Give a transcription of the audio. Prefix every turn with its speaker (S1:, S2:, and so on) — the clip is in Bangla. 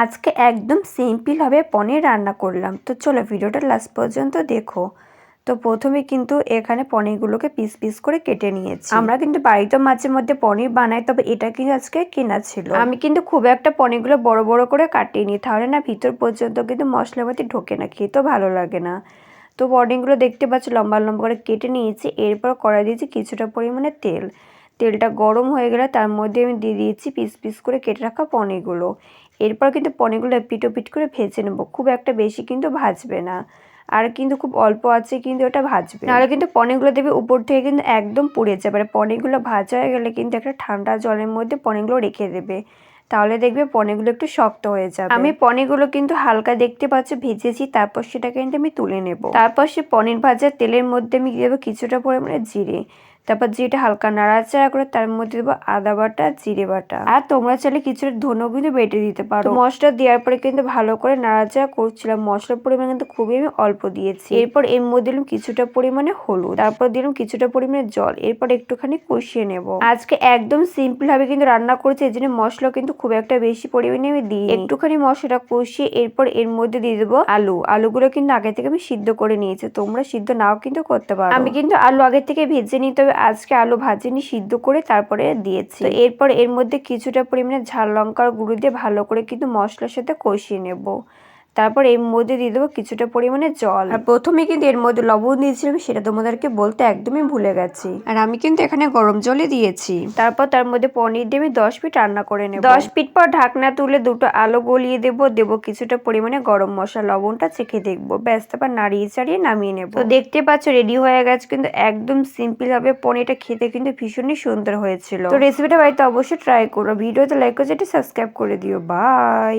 S1: আজকে একদম সিম্পলভাবে পনির রান্না করলাম। তো চলো ভিডিওটা লাস্ট পর্যন্ত দেখো। তো প্রথমে কিন্তু এখানে পনিরগুলোকে পিস পিস করে কেটে নিয়েছি। আমরা কিন্তু বাড়িতে মাঝে মধ্যে পনির বানাই, তবে এটা কিন্তু আজকে কেনা ছিল। আমি কিন্তু খুব একটা পনিরগুলো বড় বড় করে কাটিয়ে নিই তাহলে না ভিতর পর্যন্ত কিন্তু মশলাপাতি ঢোকে না, খেতেও ভালো লাগে না। তো পনিরগুলো দেখতে পাচ্ছি, লম্বা লম্বা করে কেটে নিয়েছি, এরপর কড়াই দিয়েছি কিছুটা পরিমাণে তেল। তেলটা গরম হয়ে গেলে তার মধ্যে আমি দিয়ে দিয়েছি পিস পিস করে কেটে রাখা পনিরগুলো। এরপর কিন্তু পনিরগুলো পিটো পিট করে ভেজে নেব। খুব একটা বেশি কিন্তু ভাজবে না। আর কিন্তু খুব অল্প আছে কিন্তু ওটা ভাজবে। নাহলে কিন্তু পনিরগুলো দেবে উপর থেকে কিন্তু একদম পুড়ে যাবে। আর পনিরগুলো ভাজা হয়ে গেলে কিন্তু একটা ঠান্ডা জলের মধ্যে পনিরগুলো রেখে দেবে। তাহলে দেখবে পনিরগুলো একটু শক্ত হয়ে যাবে। আমি পনিরগুলো কিন্তু হালকা দেখতে পাচ্ছি, ভেজেছি, তারপর সেটাকে কিন্তু আমি তুলে নেব। তারপর সে পনির ভাজার তেলের মধ্যে আমি দেবো কিছুটা পরিমাণে জিরে। তারপর যেটা হালকা নাড়াচাড়া করে তার মধ্যে দেবো আদা বাটা জিরে বাটা। আর তোমরা চাইলে কিছুটা ধনেও কিন্তু বেটে দিতে পারো। মশলা দেওয়ার পরে কিন্তু ভালো করে নাড়াচাড়া করছিলাম। মশলার পরিমাণ কিন্তু খুবই আমি অল্প দিয়েছি। এরপর এর মধ্যে দিলাম কিছুটা পরিমাণে হলুদ। তারপর দিলাম কিছুটা পরিমাণে জল। এরপর একটুখানি কষিয়ে নেব। আজকে একদম সিম্পল ভাবে কিন্তু রান্না করেছি এই জন্য মশলা কিন্তু খুব একটা বেশি পরিমাণে আমি দিই একটুখানি মশলাটা কষিয়ে এরপর এর মধ্যে দিয়ে দেবো আলু। আলুগুলো কিন্তু আগে থেকে আমি সিদ্ধ করে নিয়েছি। তোমরা সিদ্ধ নাও কিন্তু করতে পারো। আমি কিন্তু আলু আগে থেকে ভেজে নিতে তবে আজকে আলু ভাজিনি, সিদ্ধ করে তারপরে দিয়েছি। তো এরপর এর মধ্যে কিছুটা পরিমাণে ঝাল লঙ্কার গুঁড়ো দিয়ে ভালো করে কিন্তু মশলার সাথে কষিয়ে নেব। তারপর এর মধ্যে দিয়ে দেবো কিছুটা পরিমাণে জল। আর প্রথমে কিন্তু এর মধ্যে লবণ দিয়েছিলাম, সেটা তোমাদেরকে বলতে একদমই ভুলে গেছি। আর আমি কিন্তু এখানে গরম জলে দিয়েছি। তারপর তার মধ্যে পনির দিয়ে আমি দশ পিট রান্না করে নেব। দশ পিট পর ঢাকনা তুলে দুটো আলো গলিয়ে দেব দেব কিছুটা পরিমাণে গরম মশলা, লবণটা চেখে দেখব। ব্যাস, তারপর নাড়িয়ে চাড়িয়ে নামিয়ে নেব। তো দেখতে পাচ্ছ রেডি হয়ে গেছে কিন্তু একদম সিম্পল ভাবে পনিরটা খেতে কিন্তু ভীষণই সুন্দর হয়েছিল। তো রেসিপিটা বাড়িতে অবশ্যই ট্রাই করো। ভিডিওতে লাইক করে সাবস্ক্রাইব করে দিও। বাই